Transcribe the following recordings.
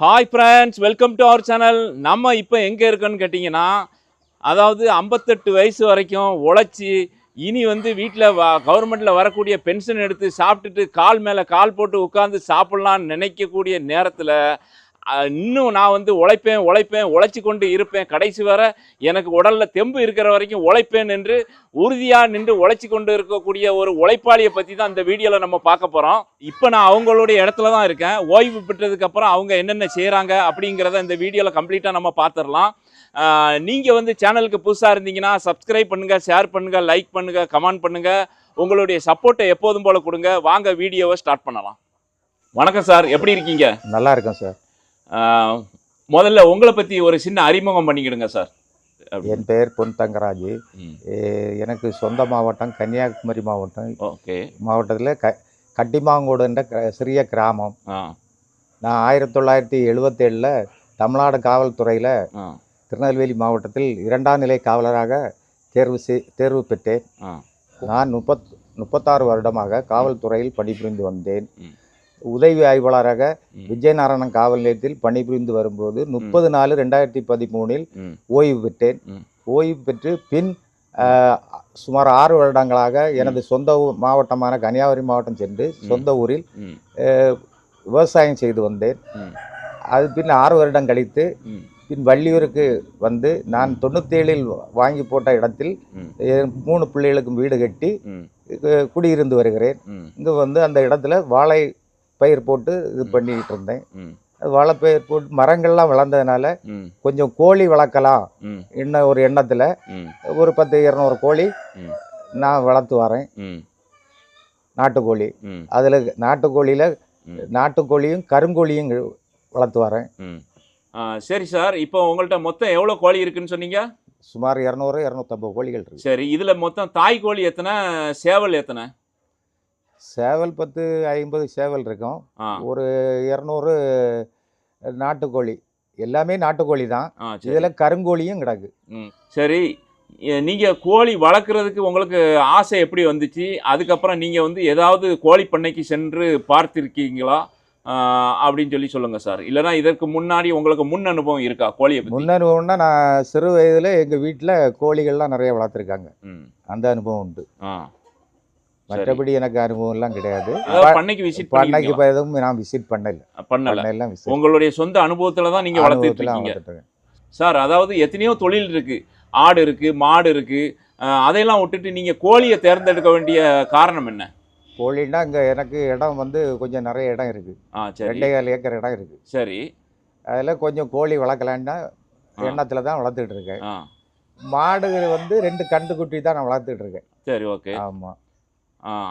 Hi friends welcome to our channel நம்ம இப்போ எங்கே இருக்கோன்னு கேட்டிங்கன்னா அதாவது ஐம்பத்தெட்டு வயசு வரைக்கும் உழைச்சி இனி வந்து வீட்டில் வ கவர்மெண்ட்டில் வரக்கூடிய பென்ஷன் எடுத்து சாப்பிட்டுட்டு கால் மேலே கால் போட்டு உட்காந்து சாப்பிட்லான்னு நினைக்கக்கூடிய நேரத்தில் இன்னும் நான் வந்து உழைப்பேன் உழைப்பேன் உழைச்சி கொண்டு இருப்பேன். கடைசி வரை எனக்கு உடலில் தெம்பு இருக்கிற வரைக்கும் உழைப்பேன் என்று உறுதியாக நின்று உழைச்சி கொண்டு இருக்கக்கூடிய ஒரு உழைப்பாளியை பற்றி தான் இந்த வீடியோவில் நம்ம பார்க்க போகிறோம் இப்போ நான் அவங்களுடைய இடத்துல தான் இருக்கேன். ஓய்வு பெற்றதுக்கப்புறம் அவங்க என்னென்ன செய்கிறாங்க அப்படிங்கிறத இந்த வீடியோவில் கம்ப்ளீட்டாக நம்ம பார்த்துடலாம் நீங்கள் வந்து சேனலுக்கு புதுசாக இருந்தீங்கன்னா சப்ஸ்கிரைப் பண்ணுங்கள் ஷேர் பண்ணுங்கள் லைக் பண்ணுங்கள் கமெண்ட் பண்ணுங்கள் உங்களுடைய சப்போர்ட்டை எப்போதும் போல் கொடுங்க. வாங்க வீடியோவை ஸ்டார்ட் பண்ணலாம். வணக்கம் சார். எப்படி இருக்கீங்க? நல்லா இருக்கேன் சார். முதல்ல உங்களை பற்றி ஒரு சின்ன அறிமுகம் பண்ணிக்கிடுங்க சார். என் பெயர் பொன் தங்கராஜ். எனக்கு சொந்த மாவட்டம் கன்னியாகுமரி மாவட்டம். ஓகே. மாவட்டத்தில் க கட்டிமாங்கோடு என்ற க- சிறிய கிராமம். நான் ஆயிரத்தி தொள்ளாயிரத்தி எழுபத்தேழில் தமிழ்நாடு காவல்துறையில் திருநெல்வேலி மாவட்டத்தில் இரண்டாம் நிலை காவலராக தேர்வு செய் தேர்வு பெற்றேன். நான் முப்பத் முப்பத்தாறு வருடமாக காவல்துறையில் பணிபுரிந்து வந்தேன். உதவி ஆய்வாளராக. விஜயநாராயணன் காவல் நிலையத்தில் பணிபுரிந்து வரும்போது முப்பது நாலு ரெண்டாயிரத்தி பதிமூணில் ஓய்வு பெற்றேன். ஓய்வு பெற்று பின் சுமார் ஆறு வருடங்களாக எனது சொந்த மாவட்டமான கன்னியாகுமரி மாவட்டம் சென்று சொந்த ஊரில் விவசாயம் செய்து வந்தேன். அது பின் ஆறு வருடம் கழித்து பின் வள்ளியூருக்கு வந்து நான் தொண்ணூத்தேழில் வாங்கி போட்ட இடத்தில் மூணு பிள்ளைகளுக்கும் வீடு கட்டி குடியிருந்து வருகிறேன். இங்கே வந்து அந்த இடத்துல வாழை பயிர் போட்டு இது பண்ணிக்கிட்டு இருந்தேன் அது வாழை பயிர் போட்டு மரங்கள்லாம் வளர்ந்ததுனால கொஞ்சம் கோழி வளர்க்கலாம் என்ன ஒரு எண்ணத்தில் ஒரு பத்து இரநூறு கோழி நான் வளர்த்து வரேன். நாட்டுக்கோழி. அதில் நாட்டுக்கோழியில். நாட்டுக்கோழியும் கருங்கோழியும் வளர்த்து வரேன். சரி சார். இப்போ உங்கள்கிட்ட மொத்தம் எவ்வளோ கோழி இருக்குன்னு சொன்னீங்க? சுமார் இரநூறு இரநூத்தம்பது கோழிகள் இருக்கு. சரி. இதில் மொத்தம் தாய் கோழி எத்தனை சேவல் எத்தனை? சேவல் பத்து ஐம்பது சேவல் இருக்கும். ஒரு இரநூறு நாட்டுக்கோழி. எல்லாமே நாட்டுக்கோழி தான். இதில் கருங்கோழியும் கிடக்கு. சரி. எ- நீங்க கோழி வளர்க்குறதுக்கு உங்களுக்கு ஆசை எப்படி வந்துச்சு? அதுக்கப்புறம் நீங்க வந்து ஏதாவது கோழி பண்ணைக்கு சென்று பார்த்திருக்கீங்களா? அப்படின்னு சொல்லி சொல்லுங்க சார். இல்லைன்னா இதற்கு முன்னாடி உங்களுக்கு முன் அனுபவம் இருக்கா கோழியை முன் அனுபவம்னா நான் சிறு வயதில் எங்கள் வீட்டில் கோழிகள்லாம் நிறைய வளர்த்துருக்காங்க. ம். அந்த அனுபவம் உண்டு. ஆ. மற்றபடி எனக்கு அனுபவம்லாம் கிடையாது. அதாவது பண்ணைக்கு விசிட் பண்ணைக்கு எதுவும் நான் விசிட் பண்ணல. பண்ணல. உங்களுடைய சொந்த அனுபவத்துல தான் நீங்க வளர்த்துட்டு இருக்கீங்க சார் அதாவது எத்தனையோ தொழில் இருக்கு. ஆடு இருக்கு மாடு இருக்கு. அதையெல்லாம் விட்டுட்டு நீங்க கோழியை தேர்ந்தெடுக்க வேண்டிய காரணம் என்ன? கோழின்னா இங்கே எனக்கு இடம் வந்து கொஞ்சம் நிறைய இடம் இருக்குது சரி. ரெண்டே கால் ஏக்கர் இடம் இருக்குது சரி. அதில் கொஞ்சம் கோழி வளர்க்கலான்னா. எண்ணத்தில் தான் வளர்த்துட்டு இருக்கேன். மாடுகள் வந்து ரெண்டு கண்டுக்குட்டி தான் நான் வளர்த்துட்டு இருக்கேன். சரி ஓகே. ஆமாம்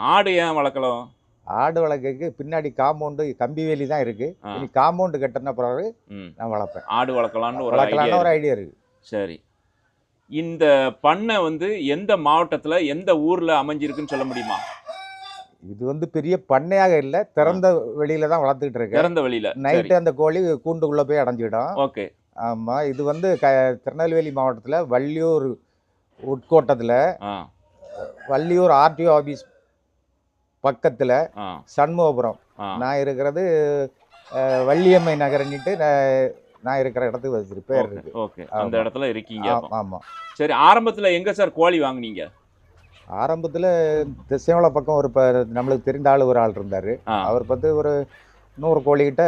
ஆடு ஏன் வளர்க்கலாம் ஆடு வளர்க்கறதுக்கு பின்னாடி காம்பவுண்டு கம்பி வேலி தான் இருக்குது ஆ. இனி காம்பவுண்டு கட்டின பிறகு நான் வளர்ப்பேன். ஆடு வளர்க்கலான்னு ஒரு வளர்க்கலான்னு ஐடியா ஒரு ஐடியா இருக்குது சரி. இந்த பண்ணை வந்து எந்த மாவட்டத்துல எந்த ஊர்ல அமைஞ்சிருக்குன்னு சொல்ல முடியுமா? இது வந்து பெரிய பண்ணையாக இல்லை திறந்த வெளியில தான் வளர்த்துக்கிட்டு இருக்கேன் திறந்த வெளியில. நைட்டு அந்த கோழி கூண்டுக்குள்ளே போய் அடைஞ்சிடும். ஓகே. ஆமாம் இது வந்து க திருநெல்வேலி மாவட்டத்தில் வள்ளியூர் உட்கோட்டத்தில் வள்ளியூர் ஆர்டிஓ ஆஃபீஸ் பக்கத்தில் சண்முகபுரம். நான் இருக்கிறது வள்ளியம்மை நகரன்னிட்டு நான் இருக்கிற இடத்துக்கு வச்சிரு பேர் இருக்கு. ஓகே. அந்த. இடத்துல இருக்கீங்க. ஆமாம் சரி ஆரம்பத்துல எங்க சார் கோழி வாங்குனீங்க? ஆரம்பத்தில் திசைமலை பக்கம் ஒரு நம்மளுக்கு தெரிந்த ஆள் ஒரு ஆள் இருந்தார். அவர் பார்த்து ஒரு நூறு கோழிக்கிட்ட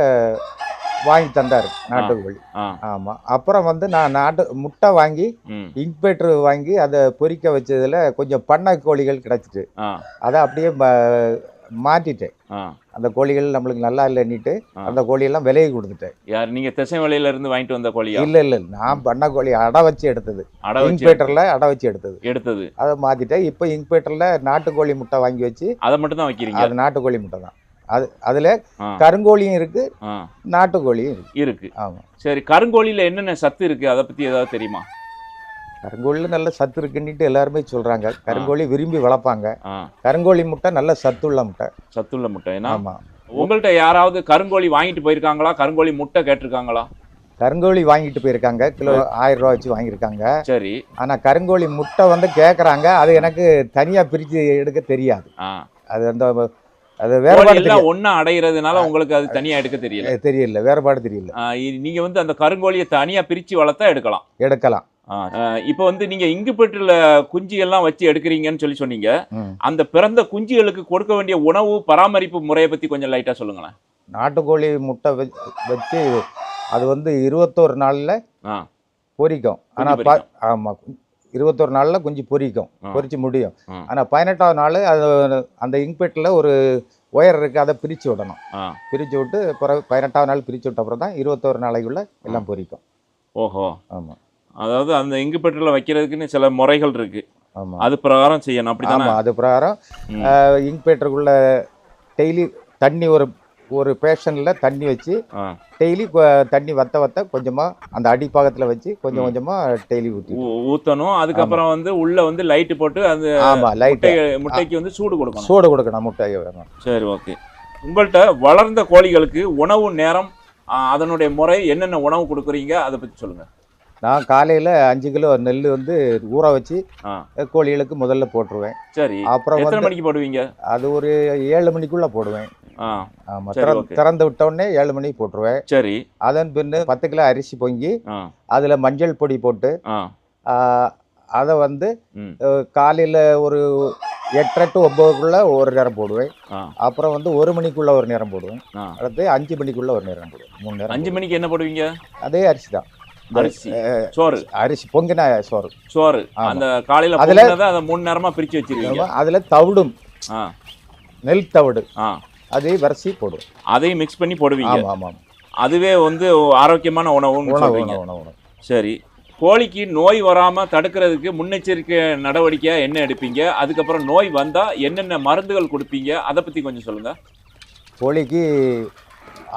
வாங்கி தந்தார் நாட்டுக்கோழி ஆ. ஆமாம் அப்புறம் வந்து நான் நாட்டு முட்டை வாங்கி இன்குபேட்டர் வாங்கி அதை பொரிக்க வச்சதுல கொஞ்சம் பண்ணை கோழிகள் கிடச்சிட்டு. அதை அப்படியே மாற்றிட்டேன் அந்த கோழிகள் நம்மளுக்கு நல்லா இல்லைன்னுட்டு. அந்த கோழியெல்லாம் விலையை கொடுத்துட்டேன். யார் நீங்க திசை வழியில இருந்து வாங்கிட்டு வந்த கோழியா? இல்லை இல்லை நான் பண்ணை கோழி அடை வச்சு எடுத்தது. இன்குபேட்டரில் அடை வச்சு எடுத்தது. எடுத்தது. அதை மாற்றிட்டேன் இப்போ இன்குபேட்டரில் நாட்டுக்கோழி முட்டை வாங்கி வச்சு அதை மட்டும் தான் வைக்கிறீங்க? அது நாட்டுக்கோழி முட்டை தான். அது அதில் கருங்கோழியும் இருக்குது ஆ. நாட்டுக்கோழியும் இருக்குது இருக்கு. ஆமாம் சரி கருங்கோழியில என்னென்ன சத்து இருக்கு? அதை பத்தி ஏதாவது தெரியுமா? கருங்கோழியில் நல்ல சத்து இருக்குன்னுட்டு எல்லாருமே சொல்கிறாங்க கருங்கோழி விரும்பி வளர்ப்பாங்க. கருங்கோழி முட்டை நல்ல சத்துள்ள முட்டை. சத்துள்ள முட்டை ஆமாம் உங்கள்கிட்ட யாராவது கருங்கோழி வாங்கிட்டு போயிருக்காங்களா? கருங்கோழி முட்டை கேட்டிருக்காங்களா? கருங்கோழி வாங்கிட்டு போயிருக்காங்க. கிலோ ஆயிரம் ரூபா வச்சு வாங்கியிருக்காங்க. சரி. ஆனால் கருங்கோழி முட்டை வந்து கேட்குறாங்க அது எனக்கு தனியாக பிரித்து எடுக்க தெரியாது. அது அந்த அது வேறுபாடு ஒண்ணா அடைகிறதுனால உங்களுக்கு அது தனியா எடுக்க தெரியல. தெரியல வேறுபாடு தெரியல. நீங்க வந்து அந்த கருங்கோழியை தனியா பிரிச்சு வளர்த்தா எடுக்கலாம். எடுக்கலாம். இப்போ வந்து நீங்க இங்குபெட்டில் குஞ்சு எல்லாம் வச்சு எடுக்கிறீங்கன்னு சொல்லி சொன்னீங்க. அந்த பிறந்த குஞ்சுகளுக்கு கொடுக்க வேண்டிய உணவு பராமரிப்பு முறையை பத்தி கொஞ்சம் லைட்டா சொல்லுங்களேன். நாட்டுக்கோழி முட்டை வச்- வச்சு அது வந்து இருபத்தோரு நாளில் குஞ்சு ஆனால். ஆமாம் இருபத்தோரு நாளில் குஞ்சு பொரிக்கும். பொரிச்சு முடியும். ஆனால் பதினெட்டாவது நாள் அது அந்த இங்க்பெட்டில் ஒரு ஒயர் இருக்குது அதை பிரித்து விடணும். பிரித்து விட்டு பிறகு பதினெட்டாவது நாள் பிரித்து விட்ட அப்புறம் தான் இருபத்தோரு நாளைக்குள்ள எல்லாம் பொரிக்கும் ஓஹோ. ஆமாம் அதாவது அந்த இங்குபெட்டில் வைக்கிறதுக்குன்னு சில முறைகள் இருக்கு. ஆமாம் அது பிரகாரம் செய்யணும் அப்படித்தானே ஆமாம் அது பிரகாரம். ம். இங்க்பேட்டருக்குள்ள டெய்லி தண்ணி ஒரு ஒரு பேஷனில் தண்ணி வச்சு டெய்லி தண்ணி வத்த வத்த கொஞ்சமாக அந்த அடிப்பாகத்தில் வச்சு கொஞ்சம் கொஞ்சமாக டெய்லி ஊற்றி ஊ- ஊத்தணும். அதுக்கப்புறம் வந்து உள்ள வந்து லைட்டு போட்டு அந்த ஆமாம் லைட்டு. முட்டை முட்டைக்கு வந்து சூடு கொடுக்கணும். சூடு கொடுக்கணும் முட்டை வேணும். சரி ஓகே. உங்கள்கிட்ட வளர்ந்த கோழிகளுக்கு உணவு நேரம் அதனுடைய முறை என்னென்ன உணவு கொடுக்குறீங்க? அதை பத்தி சொல்லுங்க. நான் காலையில் அஞ்சு கிலோ நெல் வந்து ஊற வச்சு கோழிகளுக்கு முதல்ல போட்டுருவேன். சரி. அப்புறம் மணிக்கு போடுவீங்க? அது ஒரு ஏழு மணிக்குள்ளே போடுவேன். ஆமாம். திறந்து விட்ட உடனே ஏழு மணிக்கு போட்டுருவேன். சரி. அதன் பின்னு பத்து கிலோ அரிசி பொங்கி அதில் மஞ்சள் பொடி போட்டு அதை வந்து காலையில் ஒரு எட்டரை டு ஒம்போதுக்குள்ளே ஒரு நேரம் போடுவேன். அப்புறம் வந்து ஒரு மணிக்குள்ளே ஒரு நேரம் போடுவேன். அடுத்து அஞ்சு மணிக்குள்ளே ஒரு நேரம் போடுவேன். மூணு நேரம் அஞ்சு மணிக்கு என்ன போடுவீங்க. அதே அரிசி தான். அரிசி. சோறு. அரிசி பொங்கின சோறு. சோறு. அந்த காலையில அதுல- மூணு நேரமா பிரிச்சு வச்சிருவீங்க. அதில் தவிடும். நெல் தவிடு. அதையும் வரிசை போடுவோம். அதையும் மிக்ஸ் பண்ணி போடுவீங்க. ஆமாம் ஆமாம் அதுவே வந்து ஆரோக்கியமான உணவுன்னு உணவு சொல்றீங்க. உணவு சரி. கோழிக்கு நோய் வராம தடுக்கிறதுக்கு முன்னெச்சரிக்கை நடவடிக்கையா என்ன எடுப்பீங்க? அதுக்கப்புறம் நோய் வந்தா என்னென்ன மருந்துகள் கொடுப்பீங்க? அதை பத்தி கொஞ்சம் சொல்லுங்க. கோழிக்கு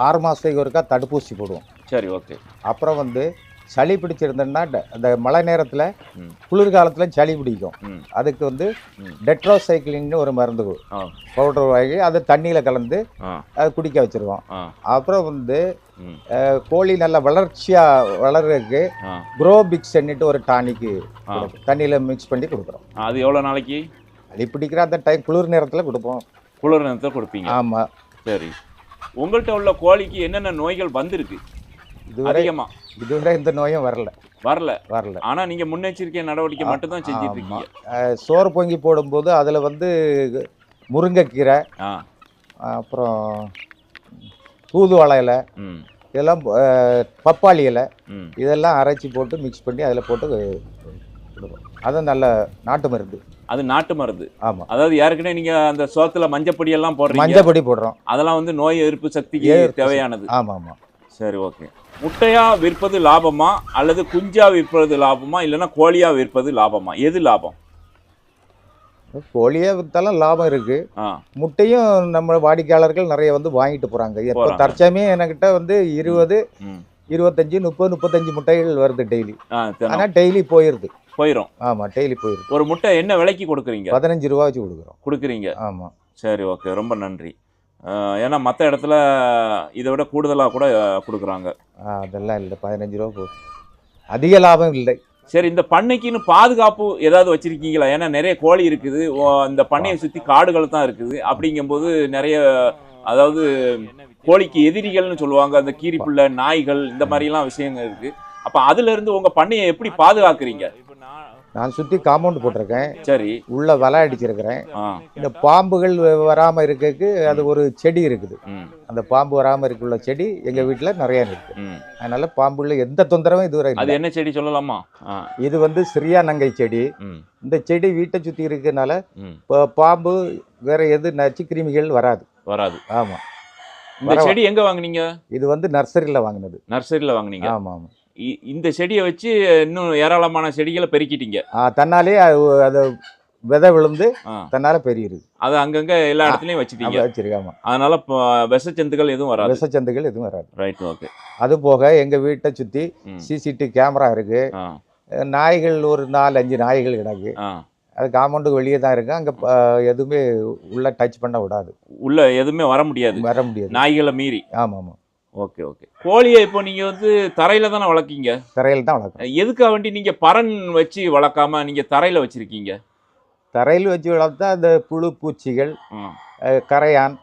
ஆறு மாதத்துக்கு ஒருக்கா தடுப்பூசி போடுவோம். சரி ஓகே அப்புறம் வந்து சளி பிடிச்சிருந்தோம்னா ட- அந்த மழை நேரத்தில். குளிர்காலத்தில் சளி பிடிக்கும். அதுக்கு வந்து ம். டெட்ரோசைக்ளின்னு ஒரு மருந்து பவுடர் வாங்கி அதை தண்ணியில் கலந்து அதை குடிக்க வச்சுருவோம். அப்புறம் வந்து கோழி நல்லா வளர்ச்சியாக வளர்றதுக்கு ஆ. குரோபிக்ஸ்ன்னுட்டு ஒரு டானிக்கு. தண்ணியில் மிக்ஸ் பண்ணி கொடுக்குறோம். அது எவ்வளோ நாளைக்கு? சளி பிடிக்கிற அந்த டைம் குளிர் நேரத்தில் கொடுப்போம். குளிர் நேரத்தை கொடுப்பீங்க. ஆமாம் சரி. உங்கள்கிட்ட உள்ள கோழிக்கு என்னென்ன நோய்கள் வந்திருக்கு? இதுவரை அதிகமா. இதுவரை இந்த நோயும் வரல. வரல. வரல. ஆனா நீங்க முன்னெச்சரிக்கை நடவடிக்கை மட்டும் தான் செஞ்சிட்டு. இருக்கீங்க சோறு பொங்கி போடும்போது அதில் வந்து முருங்கைக்கீரை அப்புறம் தூதுவளை இலை இதெல்லாம் பப்பாளி இலை இதெல்லாம் அரைச்சி போட்டு மிக்ஸ் பண்ணி அதில் போட்டு அதுவும் நல்ல நாட்டு மருந்து. அது நாட்டு மருந்து. ஆமாம் அதாவது ஏற்கனவே நீங்க அந்த சோத்துல மஞ்சப்பொடி எல்லாம் போடுறீங்க. மஞ்சள் பொடி போடுறோம். அதெல்லாம் வந்து நோய் எதிர்ப்பு சக்திக்கு தேவையானது. ஆமாம் ஆமாம். சரி ஓகே முட்டையா விற்பது லாபமா? அல்லது குஞ்சா விற்பது லாபமா? இல்லைன்னா கோழியா விற்பது லாபமா? எது லாபம்? கோழியே வித்தாலும் லாபம் இருக்குது ஆ. முட்டையும் நம்ம வாடிக்கையாளர்கள் நிறைய வந்து வாங்கிட்டு போகிறாங்க இப்போ போறாங்க. தற்சமயம் என்கிட்ட வந்து இருபது இருபத்தஞ்சி முப்பது முப்பத்தஞ்சு முட்டைகள் வருது டெய்லி ஆனால் டெய்லி போயிடுது போயிடும் ஆமாம் டெய்லி போயிடுது ஒரு முட்டை என்ன விலைக்கு கொடுக்குறீங்க? பதினஞ்சு ரூபா வச்சு கொடுக்குறோம். கொடுக்குறீங்க. ஆமாம் சரி ஓகே ரொம்ப நன்றி. ஏன்னா மற்ற இடத்துல இதை விட கூடுதலாக கூட கொடுக்குறாங்க. அதெல்லாம் இல்லை. பதினஞ்சு ரூபா போகுது அதிக லாபம் இல்லை. சரி இந்த பண்ணைக்குன்னு பாதுகாப்பு ஏதாவது வச்சிருக்கீங்களா? ஏன்னா நிறைய கோழி இருக்குது. ஓ- இந்த பண்ணையை சுற்றி காடுகள் தான் இருக்குது. அப்படிங்கும்போது நிறைய அதாவது கோழிக்கு எதிரிகள்னு சொல்லுவாங்க. அந்த கீரிப்புள்ள நாய்கள் இந்த மாதிரிலாம் விஷயங்கள் இருக்கு. அப்போ அதுல இருந்து உங்க பண்ணையை எப்படி பாதுகாக்கிறீங்க? நான் சுற்றி காம்பவுண்ட் போட்டிருக்கேன். சரி. உள்ள வலை அடிச்சிருக்கிறேன். இந்த பாம்புகள் வராமல் இருக்கக்கு அது ஒரு செடி இருக்குது. அந்த பாம்பு வராமல் இருக்குள்ள செடி எங்கள் வீட்டில் நிறைய இருக்கு. அதனால பாம்புல எந்த தொந்தரவும் இதுவரை அது என்ன செடி சொல்லலாமா? இது வந்து சிறியா நங்கை செடி. இந்த செடி வீட்டை சுற்றி இருக்கனால பாம்பு வேற எது நச்சு கிருமிகள் வராது. வராது. ஆமாம் இந்த செடி எங்க வாங்குனீங்க? இது வந்து நர்சரியில் வாங்கினது. நர்சரியில் வாங்குனீங்க? ஆமாம் ஆமாம் இ- இந்த செடியை வச்சு இன்னும் ஏராளமான செடிகளை பெருக்கிட்டீங்க. தன்னாலே அது விதை விழுந்து தன்னால பெரியுது. அதை அங்கங்க எல்லா இடத்துலயும் வச்சுட்டீங்க. வச்சிருக்காம அதனால விஷச்சந்துகள் எதுவும் வராது. விஷச்சந்துகள் எதுவும் வராது. ரைட் ஓகே அது போக எங்க வீட்டை சுத்தி சிசிடிவி கேமரா இருக்கு. நாய்கள் ஒரு நாலு அஞ்சு நாய்கள் கிடக்கு. அது காம்பவுண்டுக்கு வெளியே தான் இருக்கு. அங்க எதுவுமே உள்ள டச் பண்ண விடாது. உள்ள எதுவுமே வர முடியாது. வர முடியாது. நாய்களை மீறி. ஆமா ஆமா ஓகே ஓகே. கோழியை இப்போ நீங்க வந்து தரையில தானே வளர்க்கீங்க? தரையில் தான் வளர்க்கணும். எதுக்காக வேண்டி நீங்க பரன் வச்சு வளர்க்காம நீங்க தரையில வச்சிருக்கீங்க? தரையில் வச்சு வளர்த்தா அந்த புழு பூச்சிகள் கரையான்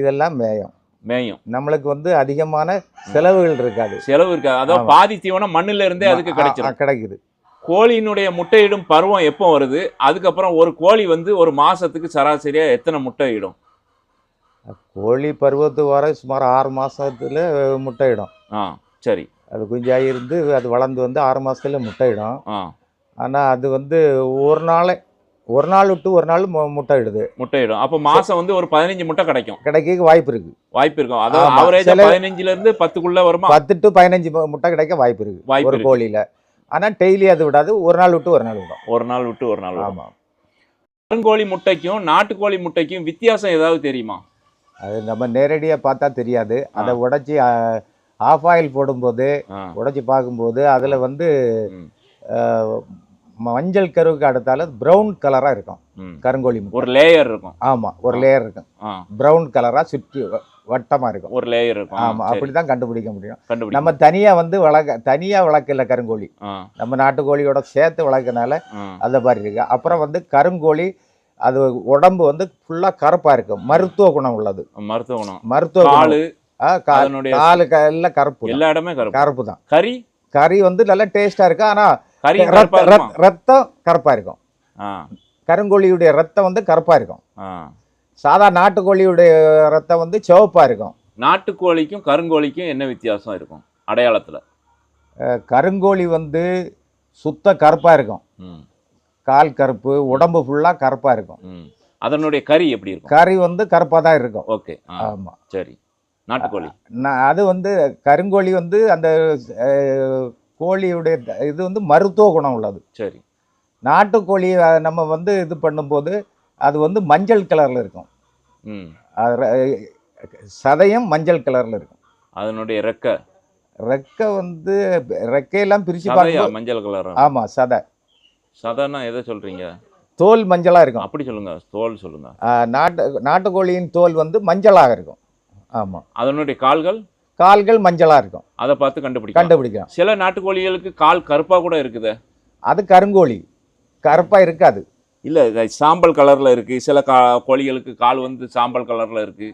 இதெல்லாம் மேயும். மேயும். நம்மளுக்கு வந்து அதிகமான செலவுகள் இருக்காது. செலவு இருக்காது அதாவது. பாதி தீவனம் மண்ணுல இருந்தே அதுக்கு கிடைச்சிடும் கிடைக்குது. கோழியினுடைய முட்டையிடும் பருவம் எப்போ வருது? அதுக்கப்புறம் ஒரு கோழி வந்து ஒரு மாசத்துக்கு சராசரியா எத்தனை முட்டை இடும்? கோழி பருவத்து வர சுமார் ஆறு மாசத்துல முட்டையிடும். ஆ சரி. அது குஞ்சாகி இருந்து அது வளர்ந்து வந்து ஆறு மாசத்துல முட்டையிடும். ஆ. ஆனா அது வந்து ஒரு நாளே ஒரு நாள் விட்டு ஒரு நாள் முட்டையிடுது. முட்டையிடும். அப்போ மாசம் வந்து ஒரு பதினஞ்சு முட்டை கிடைக்கும். கிடைக்க வாய்ப்பு இருக்கு. வாய்ப்பு இருக்கும். அதாவது சில- பதினஞ்சுல இருந்து பத்துக்குள்ள வருமா? பத்து டு பதினஞ்சு முட்டை கிடைக்க வாய்ப்பு இருக்கு. வாய்ப்பு ஒரு. கோழியில. ஆனா டெய்லி அது விடாது. ஒரு நாள் விட்டு ஒரு நாள் விடும். ஒரு நாள் விட்டு ஒரு நாள் வரும். ஆமா. கருங்கோழி முட்டைக்கும் நாட்டுக்கோழி முட்டைக்கும் வித்தியாசம் ஏதாவது தெரியுமா? அது நம்ம நேரடியா பார்த்தா தெரியாது. அதை உடைச்சி ஆஃப் ஆயில் போடும்போது உடைச்சி பார்க்கும்போது அதுல வந்து மஞ்சள் கருவுக்கு அடுத்தால பிரவுன் கலரா இருக்கும். கருங்கோழி ஒரு லேயர் இருக்கும். ஆமா ஒரு லேயர் இருக்கும். ஆ, பிரவுன் கலரா சுற்றி வ- வட்டமா இருக்கும். ஒரு லேயர் இருக்கும். ஆமா சரி, அப்படிதான் கண்டுபிடிக்க முடியும். நம்ம தனியா வந்து வளர்க்க தனியா வளர்க்கல கருங்கோழி. நம்ம நாட்டுக்கோழியோட சேர்த்து வளர்க்கறனால ஆ, அந்த மாதிரி இருக்கு. அப்புறம் வந்து கருங்கோழி அது உடம்பு வந்து ஃபுல்லா கருப்பா இருக்கும் மருத்துவ குணம் உள்ளது. மருத்துவ குணம். மருத்துவ காலு காலு எல்லாம் கருப்பு. எல்லா இடமே கருப்பு. தான். கறி? கறி வந்து நல்லா டேஸ்டா இருக்கு. ஆனா கறி ரத்த- கருப்பா இருக்குமா? ரத்த- ரத்தம் கருப்பா இருக்கும். கருங்கோழியுடைய ரத்தம் வந்து கருப்பா இருக்கும். சாதா நாட்டுக்கோழியுடைய ரத்தம் வந்து சிவப்பா இருக்கும். நாட்டுக்கோழிக்கும் கருங்கோழிக்கும் என்ன வித்தியாசம் இருக்கும்? அடையாளத்துல. கருங்கோழி வந்து சுத்த கருப்பா இருக்கும். கால் கருப்பு உடம்பு ஃபுல்லா கருப்பா இருக்கும். ம். அதனுடைய கறி எப்படி இருக்கும்? கறி வந்து கருப்பா தான் இருக்கும். ஓகே. ஆ, ஆமா. சரி. நாட்டுக்கோழி. நான் அது வந்து கருங்கோழி வந்து அந்த கோழியுடைய இது வந்து மருத்துவ குணம் உள்ளது. சரி. நாட்டுக்கோழி அஹ், நம்ம வந்து இது பண்ணும்போது அது வந்து மஞ்சள் கலர்ல இருக்கும். சதையும் மஞ்சள் கலர்ல இருக்கும். அதனுடைய ரெக்க. ரெக்கை வந்து ரெக்கையெல்லாம் பார்க்கும்போது மஞ்சள் கலர் ஆமா சதை. சதைன்னா எதை சொல்றீங்க? தோல் மஞ்சளா இருக்கும். அப்படி சொல்லுங்க தோல் சொல்லுங்க. அஹ், நாட்டு நாட்டுக்கோழியின் தோல் வந்து மஞ்சளாக இருக்கும். ஆமா. அதனுடைய கால்கள்? கால்கள் மஞ்சளா இருக்கும். அதை பார்த்து கண்டுபிடிக்கலாம். கண்டுபிடிக்கலாம். சில நாட்டுக்கோழிகளுக்கு கால் கருப்பா கூட இருக்குது. அது கருங்கோழி. கருப்பா இருக்காது. இல்ல சாம்பல் கலர்ல இருக்கு. சில கா கோழிகளுக்கு கால் வந்து சாம்பல் கலர்ல இருக்கு.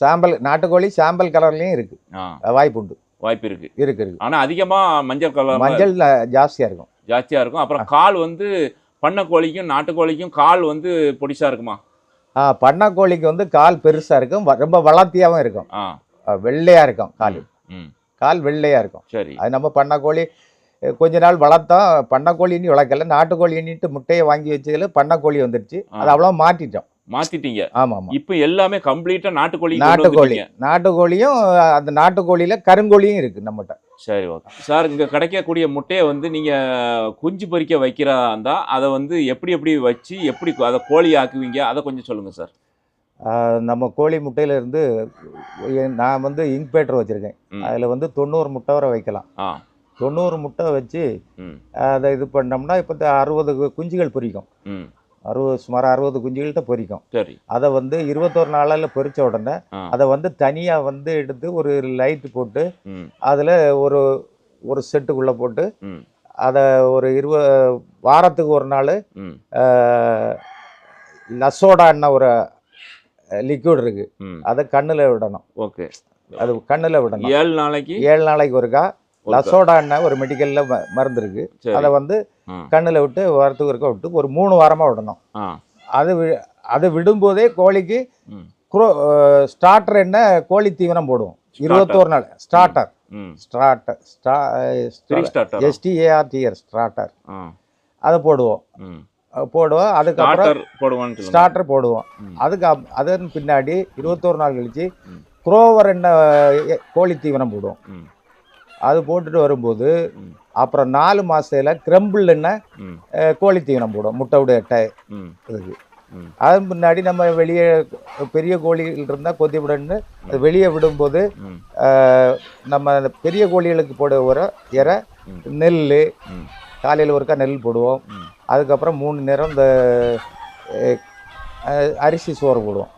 சாம்பல் நாட்டுக்கோழி சாம்பல் கலர்லயும் இருக்கு. ஆ. அஹ், வாய்ப்பு உண்டு வாய்ப்பு இருக்கு. இருக்கு இருக்கு. ஆனா அதிகமா மஞ்சள் கலர் மஞ்சள் அஹ், ஜாஸ்தியா இருக்கும். ஜாஸ்தியா இருக்கும். அப்புறம் கால் வந்து பண்ணை கோழிக்கும் நாட்டுக்கோழிக்கும் கால் வந்து பொடிசா இருக்குமா? ஆ பண்ணாக்கோழிக்கு வந்து கால் பெருசா இருக்கும். ரொம்ப வளர்த்தியாவும் இருக்கும். ஆ. அஹ், வெள்ளையா இருக்கும் கால். ம் கால் வெள்ளையா இருக்கும். சரி. அது நம்ம பண்ணாக்கோழி கொஞ்ச நாள் வளர்த்தோம் பண்ணாக்கோழி இனி வளர்க்கல. நாட்டுக்கோழி இனிட்டு முட்டையை வாங்கி வச்சதுல பண்ணாக்கோழி வந்துருச்சு. ஆ. அது அவ்வளோ மாட்டிட்டோம் மாத்திட்டீங்க. ஆமா ஆமா. இப்போ எல்லாமே கம்ப்ளீட்டா நாட்டுக்கோழி நாட்டுக்கோழி. நாட்டுக்கோழியும் அந்த நாட்டுக்கோழியில கருங்கோழியும் இருக்கு நம்மகிட்ட. சரி ஓகே. சார் இங்க கிடைக்கக்கூடிய முட்டையை வந்து நீங்க குஞ்சு பொரிக்க வைக்கிறதா இருந்தா அதை வந்து எப்படி எப்படி வச்சு எப்படி அதை கோழி ஆக்குவீங்க? அதை கொஞ்சம் சொல்லுங்க சார். நம்ம கோழி முட்டையில இருந்து எ- நான் வந்து இங்க்பேட்டர் வச்சிருக்கேன். ம். அதுல வந்து தொண்ணூறு முட்டை வரை வைக்கலாம். தொண்ணூறு முட்டை வச்சு அதை இது பண்ணோம்னா இப்போ அறுபது குஞ்சுகள் பொரிக்கும் அறுபது சுமார் அறுபது குஞ்சுகள்கிட்ட பொரிக்கும். சரி. அதை வந்து இருபத்தோரு நாளில் பொரிச்ச உடனே அதை வந்து தனியாக வந்து எடுத்து ஒரு லைட்டு போட்டு அதில் ஒரு ஒரு செட்டுக்குள்ளே போட்டு அதை ஒரு இருவ வாரத்துக்கு ஒரு நாள் லசோடான்னு ஒரு லிக்விட் இருக்கு. ம். அதை கண்ணில் விடணும். ஓகே. அது கண்ணில் விடணும். ஏழு நாளைக்கு? ஏழு நாளைக்கு ஒருக்கா. லசோடான்னு ஒரு மெடிக்கலில் மருந்து இருக்கு அதை வந்து கண்ணில் விட்டு வாரத்துக்கு ஒருக்கா விட்டு ஒரு மூணு வாரமாக விடணும். அது வி- அது விடும்போதே கோழிக்கு குரோ ஸ்டார்டர் என்ன கோழி தீவனம் போடுவோம். இருபத்தோரு நாள். Starter starter starter S T A R T R starter அதை போடுவோம். போடுவோம். அதுக்கப்புறம் சொல்லுங்க. ஸ்டார்டர் போடுவோம். அதுக்கு அதன் பின்னாடி இருபத்தோரு நாள் கழிச்சு. குரோவர் என்ன கோழி தீவனம் போடுவோம். அது போட்டுட்டு வரும்போது. அப்புறம் நாலு மாசத்துல கிரம்பிள் என்ன ம். அஹ், கோழி தீவனம் போடுவோம் முட்டையுடைய டை ம். இதுக்கு ம். அதன் முன்னாடி நம்ம வெளியே பெரிய கோழிகள் இருந்தால் கொத்தி அது வெளியே விடும்போது நம்ம பெரிய கோழிகளுக்கு போட வர இறை. நெல் காலையில் ஒருக்கா நெல் போடுவோம். அதுக்கப்புறம் மூணு நேரம் இந்த அரிசி சோறு போடுவோம்.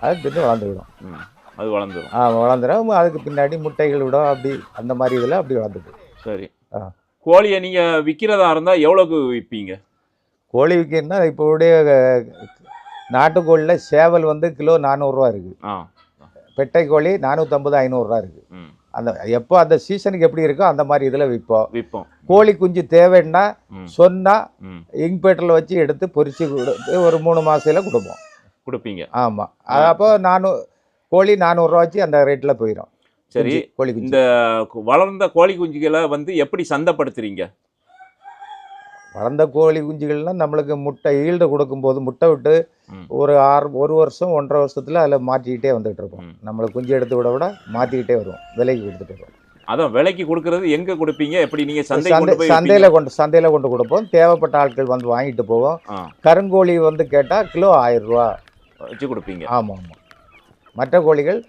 அது தின்னு வளர்ந்துவிடும் ம். அது வளர்ந்துரும். ஆ வளர்ந்துடும் அதுக்கு பின்னாடி முட்டைகள் விடும் அப்படி அந்த மாதிரி இதில் அப்படி வளர்ந்துடும் சரி. ஆ. கோழியை நீங்க விக்கிறதா இருந்தா எவ்வளவுக்கு விற்பீங்க கோழி விற்கணும்னா இப்போ உடைய நாட்டுக்கோழியில் சேவல் வந்து கிலோ நானூறுரூவா இருக்குது பெட்டை கோழி நானூற்றம்பது ஐநூறுரூவா இருக்குது அந்த எப்போ அந்த சீசனுக்கு எப்படி இருக்கோ அந்த மாதிரி இதில் விற்போம். விற்போம். கோழி குஞ்சு தேவைன்னா சொன்னால் இங்க்பேட்டரில் வச்சு எடுத்து பொரிச்சு கொடுத்து ஒரு மூணு மாசத்துல கொடுப்போம். கொடுப்பீங்க. ஆமாம் அப்போ நானூ கோழி நானூறுரூவா வச்சு அந்த ரேட்டில் போயிடும் சரி கோழி இந்த வளர்ந்த கோழி குஞ்சுகளை வந்து எப்படி சந்தைப்படுத்துறீங்க? வளர்ந்த கோழி குஞ்சுகள்லாம் நம்மளுக்கு முட்டை ஈல்டு கொடுக்கும்போது முட்டை விட்டு. ஒரு ஆறு ஒரு வருஷம் ஒன்றரை வருஷத்துல அதில் மாற்றிக்கிட்டே வந்துகிட்டு இருப்போம். ம். நம்மளுக்கு குஞ்சு எடுத்து விட விட மாற்றிக்கிட்டே வருவோம். விலைக்கு கொடுத்துட்டு வருவோம். அதான் விலைக்கு கொடுக்கறது எங்க கொடுப்பீங்க? எப்படி நீங்க சந்தை சந்தையில் கொண்டு சந்தையில் கொண்டு கொடுப்போம். தேவைப்பட்ட ஆட்கள் வந்து வாங்கிட்டு போவோம். கருங்கோழி வந்து கேட்டால் கிலோ ஆயிரம் ரூபா? வச்சு கொடுப்பீங்க. ஆமாம் ஆமாம் மற்ற கோழிகள்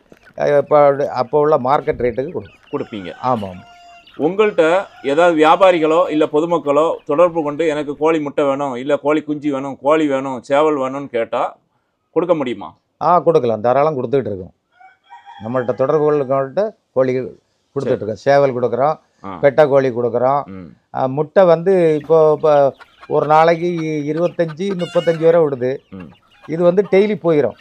இப்போ அப்போ உள்ள மார்க்கெட் ரேட்டுக்கு கொடுக்கும் கொடுப்பீங்க. ஆமாம். உங்கள்கிட்ட ஏதாவது வியாபாரிகளோ இல்ல பொதுமக்களோ தொடர்பு கொண்டு எனக்கு கோழி முட்டை வேணும் இல்ல கோழி குஞ்சு வேணும் கோழி வேணும் சேவல் வேணும்னு கேட்டா கொடுக்க முடியுமா? ஆ கொடுக்கலாம். தாராளம் கொடுத்துட்டு இருக்கோம். நம்மள்ட்ட தொடர்பு கொள்ளுகிட்ட கோழிகள் கொடுத்துட்டு இருக்கோம். சேவல் கொடுக்குறோம். பெட்டை கோழி கொடுக்குறோம். முட்டை வந்து இப்போ இப்போ ஒரு நாளைக்கு இருபத்தஞ்சி முப்பத்தஞ்சு வரை விடுது. இது வந்து டெய்லி போயிடும்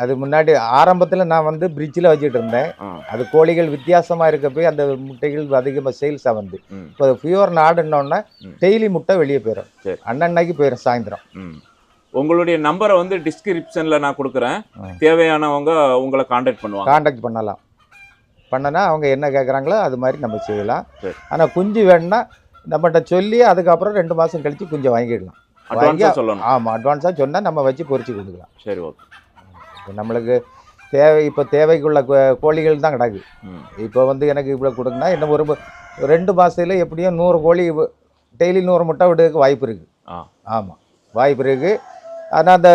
அது முன்னாடி ஆரம்பத்தில் நான் வந்து பிரிட்ஜில் வச்சுட்டு இருந்தேன். அது கோழிகள் வித்தியாசமாக இருக்க போய் அந்த முட்டைகள் அதிகமாக சேல்ஸ் ஆகுது ம். இப்போ பியூர் நாடுன்னொன்னே. டெய்லி முட்டை வெளியே போயிடும். அன்னன்னைக்கு போயிடும் சாயந்தரம். உங்களுடைய நம்பரை வந்து டிஸ்கிரிப்ஷன்ல நான் கொடுக்குறேன். தேவையானவங்க உங்களை காண்டாக்ட் பண்ணுவாங்க. காண்டாக்ட் பண்ணலாம். பண்ணனா அவங்க என்ன கேட்குறாங்களோ அது மாதிரி நம்ம செய்யலாம். ஆனால் குஞ்சு வேணும்னா நம்மகிட்ட சொல்லி அதுக்கப்புறம் ரெண்டு மாதம் கழித்து குஞ்சை வாங்கிடலாம். அட்வான்ஸா சொல்லணும். ஆமாம் அட்வான்ஸாக சொன்னால் நம்ம வச்சு பொரிச்சு கொடுக்கலாம் சரி ஓகே இப்போ நம்மளுக்கு தேவை இப்போ தேவைக்குள்ள கோழிகள் தான் கிடக்கு. இப்போ வந்து எனக்கு இவ்வளோ கொடுக்குன்னா இன்னும் ஒரு ரெண்டு மாதத்துல எப்படியும் நூறு கோழி டெய்லி நூறு முட்டை விடுறதுக்கு வாய்ப்பு இருக்குது ஆமாம் வாய்ப்பு இருக்குது ஆனால் அந்த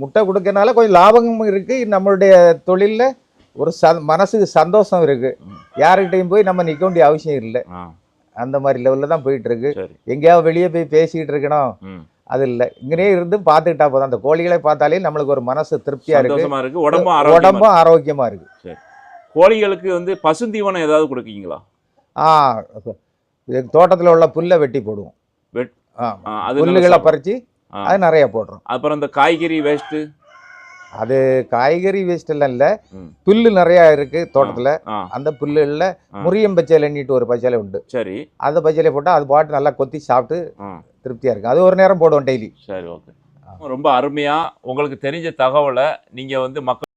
முட்டை கொடுக்கறனால கொஞ்சம் லாபமும் இருக்குது நம்மளுடைய தொழிலில் ஒரு ச மனசுக்கு சந்தோஷம் இருக்குது. யாருக்கிட்டையும் போய் நம்ம நிற்க வேண்டிய அவசியம் இல்லை. அந்த மாதிரி லெவலில் தான் போயிட்டு இருக்கு சரி. எங்கேயாவது வெளியே போய் பேசிக்கிட்டு இருக்கணும். அது இல்லை. இங்கனே இருந்து பார்த்துக்கிட்டா போதும். அந்த கோழிகளை பார்த்தாலே நம்மளுக்கு ஒரு மனசு திருப்தியாக இருக்கு. உடம்பும் ஆரோக்கியமா உடம்பும் ஆரோக்கியமாக இருக்குது இருக்கு. கோழிகளுக்கு வந்து பசுந்தீவனம் ஏதாவது கொடுக்கீங்களா? ஆ தோட்டத்தில் உள்ள புல்லை வெட்டி போடுவோம். புல்லுகளை. பறித்து. அது நிறைய போடுறோம். அப்புறம் இந்த காய்கறி வேஸ்ட்டு அது காய்கறி வேஸ்ட் எல்லாம் இல்லை. புல்லு நிறையா இருக்குது தோட்டத்தில். அந்த புல்லுகளில் ஆ. முறியம் பச்சையிலன்னிட்டு ஒரு பச்சையில உண்டு. சரி. அந்த பச்சையில போட்டால் அது பாட்டு நல்லா கொத்தி சாப்பிட்டு ஆ. திருப்தியாக இருக்கும். அது ஒரு நேரம் போடுவோம் டெய்லி சரி ஓகே ரொம்ப அருமையா உங்களுக்கு தெரிஞ்ச தகவலை நீங்க வந்து மக்கள்